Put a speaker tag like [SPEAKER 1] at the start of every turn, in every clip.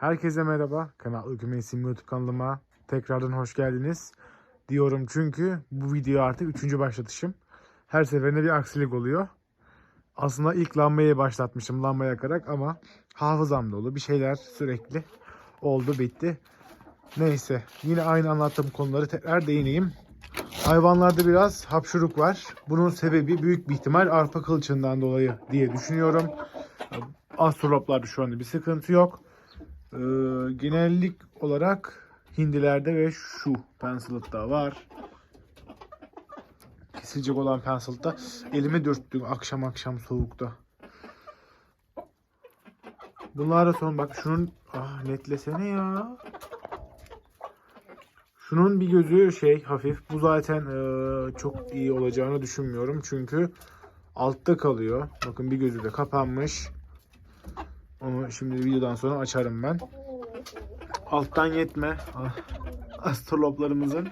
[SPEAKER 1] Herkese merhaba. Kanal Hükümetim YouTube kanalıma tekrardan hoş geldiniz. Diyorum çünkü bu video artık üçüncü başlatışım. Her seferinde bir aksilik oluyor. Aslında ilk lambayı başlatmışım lamba yakarak ama hafızam dolu. Bir şeyler sürekli oldu bitti. Neyse yine aynı anlattığım konuları tekrar değineyim. Hayvanlarda biraz hapşuruk var. Bunun sebebi büyük bir ihtimal arpa kılçığından dolayı diye düşünüyorum. Astroloplarda şu anda bir sıkıntı yok. Ee, genellik olarak hindilerde ve şu pencil'da var. Kesilecek olan pencil'da elime dürttüm akşam akşam soğukta. Bunlara son bak şunun ah netlesene ya. Şunun bir gözü şey hafif. Bu zaten e, çok iyi olacağını düşünmüyorum. Çünkü altta kalıyor. Bakın bir gözü de kapanmış. Onu şimdi videodan sonra açarım ben. Alttan yetme. Ah, Astroloplarımızın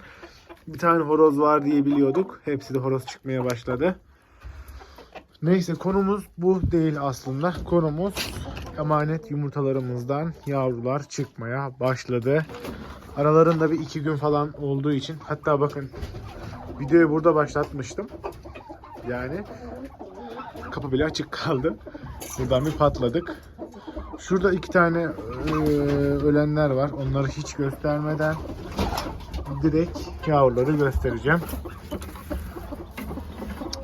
[SPEAKER 1] bir tane horoz var diye biliyorduk. Hepsi de horoz çıkmaya başladı. Neyse konumuz bu değil aslında. Konumuz emanet yumurtalarımızdan yavrular çıkmaya başladı. Aralarında bir iki gün falan olduğu için hatta bakın videoyu burada başlatmıştım. Yani kapı bile açık kaldı. Buradan bir patladık. Şurada iki tane e, ölenler var. Onları hiç göstermeden direkt yavruları göstereceğim.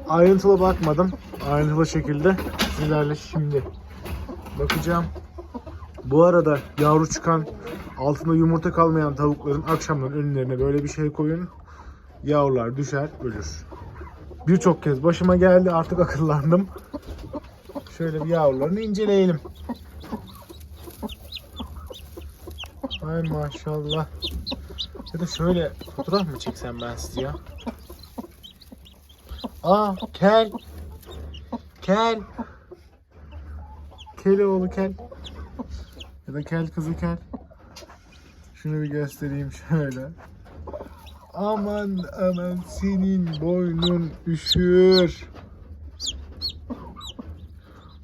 [SPEAKER 1] Ayrıntılı bakmadım. Ayrıntılı şekilde sizlerle şimdi bakacağım. Bu arada yavru çıkan altında yumurta kalmayan tavukların akşamdan önlerine böyle bir şey koyun. Yavrular düşer, ölür. Birçok kez başıma geldi artık akıllandım. Şöyle bir yavrularını inceleyelim. Ay maşallah. Ya da şöyle fotoğraf mı çeksem ben size ya? Aa kel. Kel. Kel oğlu kel. Ya da kel kızı kel. Şunu bir göstereyim şöyle. Aman aman senin boynun üşür.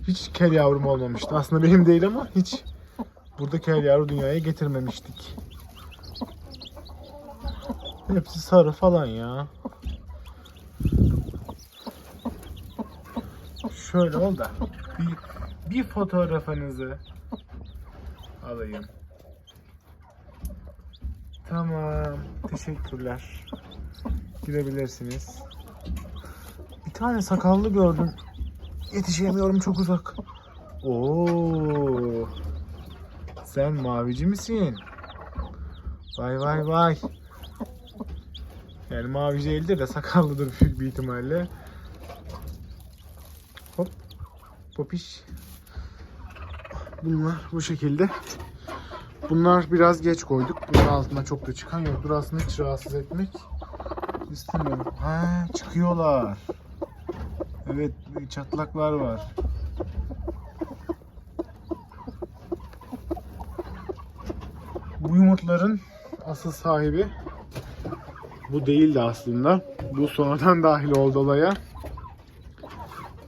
[SPEAKER 1] Hiç kel yavrum olmamıştı. Aslında benim değil ama hiç burada kel yavru dünyaya getirmemiştik. Hepsi sarı falan ya. Şöyle ol da bir, bir fotoğrafınızı alayım. Tamam. Teşekkürler. Gidebilirsiniz. Bir tane sakallı gördüm. Yetişemiyorum çok uzak. Oo. Sen mavici misin? Vay vay vay. Yani mavici değildir de sakallıdır büyük bir ihtimalle. Hop. Popiş. Bunlar bu şekilde. Bunlar biraz geç koyduk. Bunun altına çok da çıkan yoktur. Aslında hiç rahatsız etmek istemiyorum. Ha çıkıyorlar. Evet çatlaklar var. Bu yumurtların asıl sahibi bu değildi aslında. Bu sonradan dahil oldu olaya.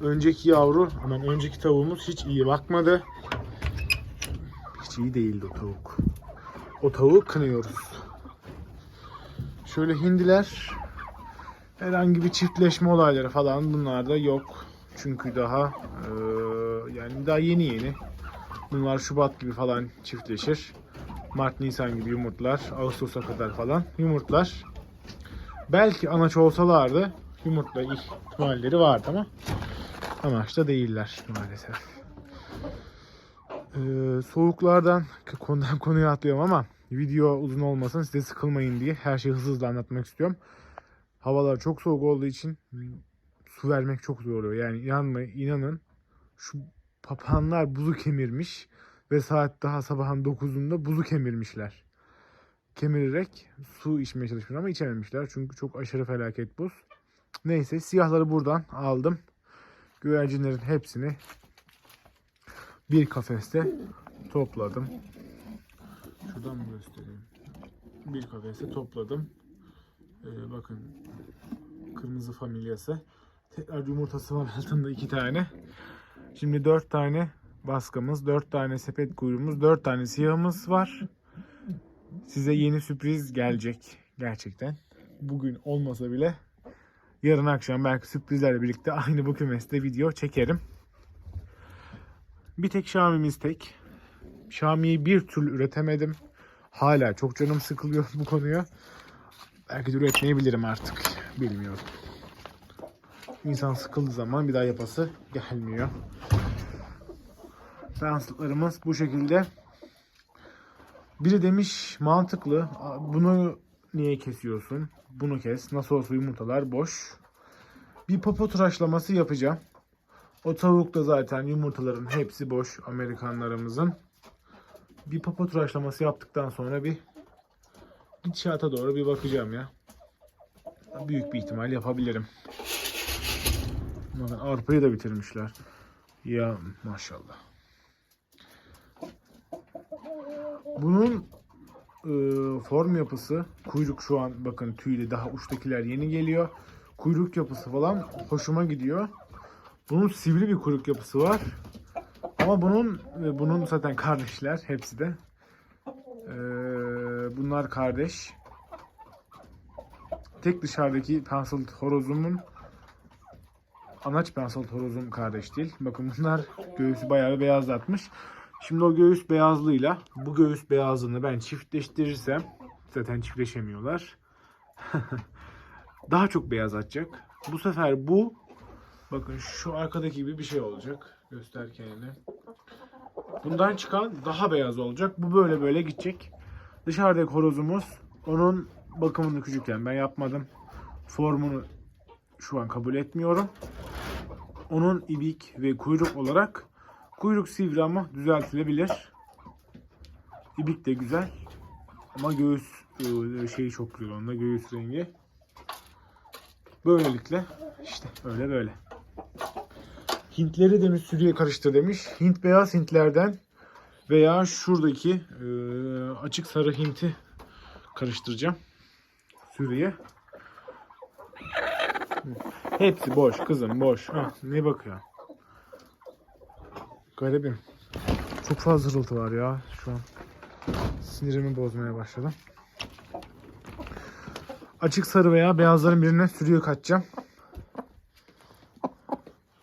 [SPEAKER 1] Önceki yavru, hemen önceki tavuğumuz hiç iyi bakmadı. Hiç iyi değildi o tavuk. O tavuğu kınıyoruz. Şöyle hindiler herhangi bir çiftleşme olayları falan bunlarda yok. Çünkü daha e, yani daha yeni yeni. Bunlar Şubat gibi falan çiftleşir. Mart, Nisan gibi yumurtlar. Ağustos'a kadar falan yumurtlar. Belki anaç olsalardı yumurtla ihtimalleri vardı ama amaçta değiller maalesef. Ee, soğuklardan konudan konuya atlıyorum ama video uzun olmasın size sıkılmayın diye her şeyi hızlı hızlı anlatmak istiyorum. Havalar çok soğuk olduğu için su vermek çok zor oluyor. Yani inanmayın, inanın şu papağanlar buzu kemirmiş ve saat daha sabahın 9'unda buzu kemirmişler. Kemirerek su içmeye çalışmışlar ama içememişler. Çünkü çok aşırı felaket buz. Neyse siyahları buradan aldım. Güvercinlerin hepsini bir kafeste topladım. Şuradan mı göstereyim? Bir kafeste topladım. Ee, bakın kırmızı familyası. Tekrar yumurtası var altında iki tane. Şimdi dört tane baskımız, 4 tane sepet kuyruğumuz, 4 tane siyahımız var. Size yeni sürpriz gelecek gerçekten. Bugün olmasa bile yarın akşam belki sürprizlerle birlikte aynı bu kümeste video çekerim. Bir tek Xiaomi'miz tek. Xiaomi'yi bir türlü üretemedim. Hala çok canım sıkılıyor bu konuya. Belki de üretmeyebilirim artık. Bilmiyorum. İnsan sıkıldığı zaman bir daha yapası gelmiyor. Danslıklarımız bu şekilde. Biri demiş mantıklı. Bunu niye kesiyorsun? Bunu kes. Nasıl olsa yumurtalar boş. Bir popo tıraşlaması yapacağım. O tavukta zaten yumurtaların hepsi boş Amerikanlarımızın. Bir popo tıraşlaması yaptıktan sonra bir gidişata doğru bir bakacağım ya. Büyük bir ihtimal yapabilirim. Bakın arpayı da bitirmişler. Ya maşallah. Bunun e, form yapısı, kuyruk şu an bakın tüylü daha uçtakiler yeni geliyor. Kuyruk yapısı falan hoşuma gidiyor. Bunun sivri bir kuyruk yapısı var. Ama bunun e, bunun zaten kardeşler hepsi de. E, bunlar kardeş. Tek dışarıdaki pencil horozumun anaç pencil horozum kardeş değil. Bakın bunlar göğüsü bayağı beyazlatmış. Şimdi o göğüs beyazlığıyla bu göğüs beyazlığını ben çiftleştirirsem zaten çiftleşemiyorlar. Daha çok beyaz atacak. Bu sefer bu bakın şu arkadaki gibi bir şey olacak. Göster kendini. Bundan çıkan daha beyaz olacak. Bu böyle böyle gidecek. Dışarıdaki horozumuz onun bakımını küçükken ben yapmadım. Formunu şu an kabul etmiyorum. Onun ibik ve kuyruk olarak kuyruk sivri ama düzeltilebilir. İbik de güzel. Ama göğüs e, şeyi çok güzel onda göğüs rengi. Böylelikle işte öyle böyle. Hintleri demiş sürüye karıştır demiş. Hint beyaz Hintlerden veya şuradaki e, açık sarı Hint'i karıştıracağım. Sürüye. Hepsi boş kızım boş. Hah, ne bakıyor? Garibim. Çok fazla hırıltı var ya şu an. Sinirimi bozmaya başladım. Açık sarı veya beyazların birine sürüyor kaçacağım.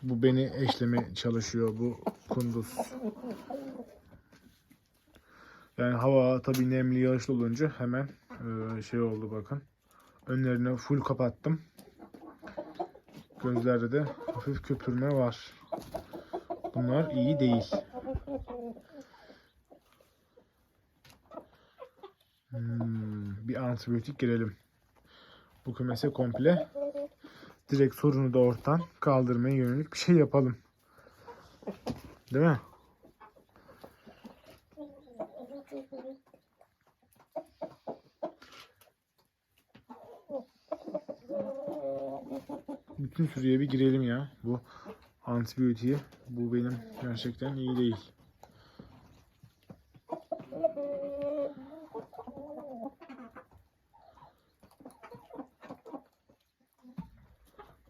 [SPEAKER 1] Bu beni eşleme çalışıyor bu kunduz. Yani hava tabii nemli yağışlı olunca hemen e, şey oldu bakın. Önlerini full kapattım. Gözlerde de hafif köpürme var. Bunlar iyi değil. Hmm, bir antibiyotik girelim. Bu kümese komple direkt sorunu da ortadan kaldırmaya yönelik bir şey yapalım. Değil mi? Bütün sürüye bir girelim ya. Bu antibiyotiği. Bu benim gerçekten iyi değil.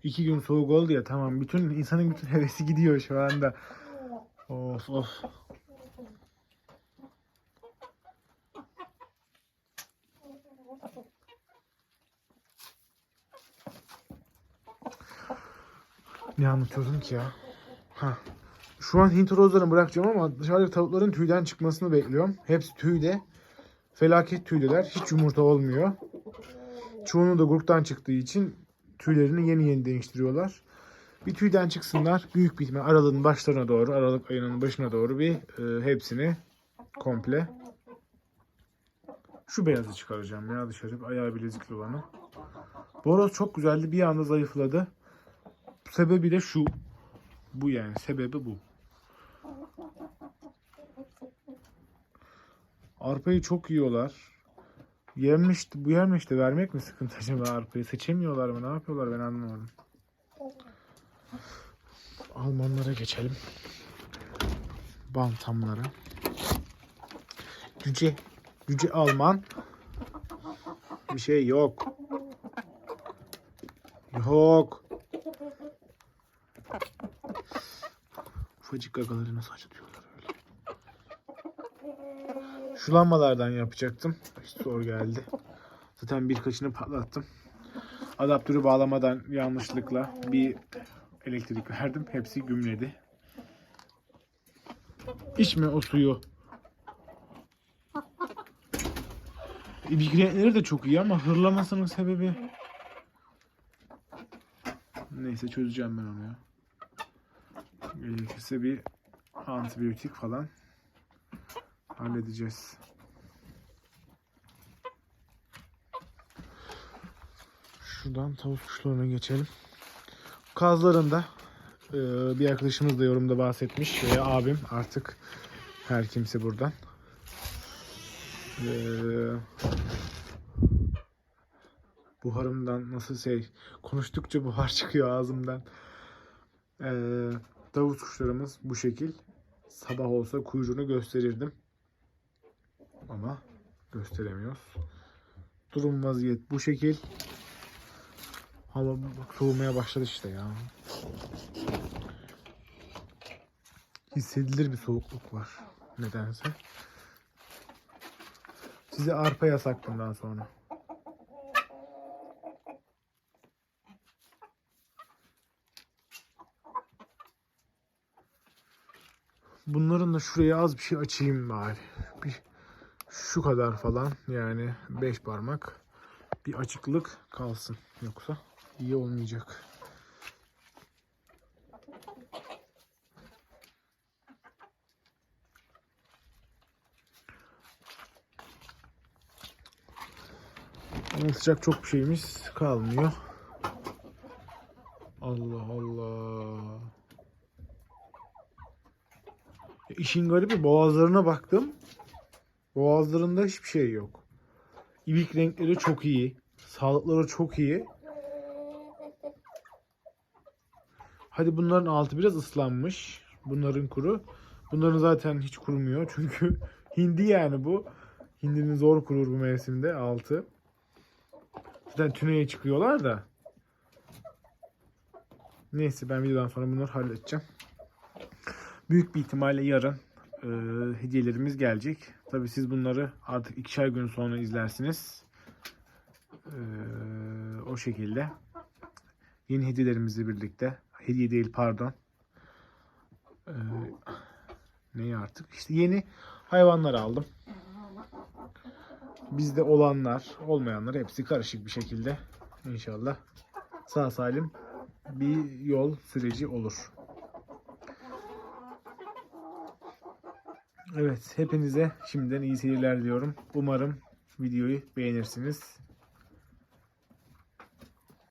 [SPEAKER 1] İki gün soğuk oldu ya tamam. Bütün insanın bütün hevesi gidiyor şu anda. Of of. Ne anlatıyordum ki ya? Ha. Şu an Hint horozlarını bırakacağım ama dışarıdaki tavukların tüyden çıkmasını bekliyorum. Hepsi tüyde. Felaket tüydeler. Hiç yumurta olmuyor. Çoğunu da gruptan çıktığı için tüylerini yeni yeni değiştiriyorlar. Bir tüyden çıksınlar. Büyük bir ihtimal aralığın başlarına doğru, Aralık ayının başına doğru bir e, hepsini komple şu beyazı çıkaracağım ya dışarı. Ayağı bilezikli olanı. Boros çok güzeldi. Bir anda zayıfladı. Sebebi de şu. Bu yani. Sebebi bu. Arpayı çok yiyorlar. Yemiş, bu yemiş de vermek mi sıkıntı acaba arpayı? Seçemiyorlar mı? Ne yapıyorlar ben anlamadım. Almanlara geçelim. Bantamlara. Cüce. Cüce Alman. Bir şey yok. Yok. Ufacık gagaları nasıl acıtıyorlar Şu lambalardan yapacaktım. İşte zor geldi. Zaten birkaçını patlattım. Adaptörü bağlamadan yanlışlıkla bir elektrik verdim. Hepsi gümledi. İçme o suyu. İbikretleri de çok iyi ama hırlamasının sebebi... Neyse çözeceğim ben onu ya. Gerekirse bir antibiyotik falan halledeceğiz. Şuradan tavuk kuşlarına geçelim. Kazlarında e, bir arkadaşımız da yorumda bahsetmiş abim artık her kimse buradan. E, buharımdan nasıl şey konuştukça buhar çıkıyor ağzımdan. E, tavuk kuşlarımız bu şekil. Sabah olsa kuyruğunu gösterirdim. Ama gösteremiyoruz. Durum vaziyet bu şekil. Hava bak soğumaya başladı işte ya. Hissedilir bir soğukluk var nedense. Size arpa yasak bundan sonra. Bunların da şuraya az bir şey açayım bari. Bir şu kadar falan yani 5 parmak bir açıklık kalsın yoksa iyi olmayacak. Anlatacak çok bir şeyimiz kalmıyor. Allah Allah. İşin garibi boğazlarına baktım. Boğazlarında hiçbir şey yok. İbik renkleri çok iyi. Sağlıkları çok iyi. Hadi bunların altı biraz ıslanmış. Bunların kuru. Bunların zaten hiç kurumuyor. Çünkü hindi yani bu. Hindinin zor kurur bu mevsimde altı. Zaten tüneye çıkıyorlar da. Neyse ben videodan sonra bunları halledeceğim. Büyük bir ihtimalle yarın e, hediyelerimiz gelecek. Tabii siz bunları artık ikişer gün sonra izlersiniz. E, o şekilde. Yeni hediyelerimizle birlikte. Hediye değil pardon. E, neyi artık? İşte yeni hayvanlar aldım. Bizde olanlar, olmayanlar hepsi karışık bir şekilde inşallah sağ salim bir yol süreci olur. Evet, hepinize şimdiden iyi seyirler diyorum. Umarım videoyu beğenirsiniz.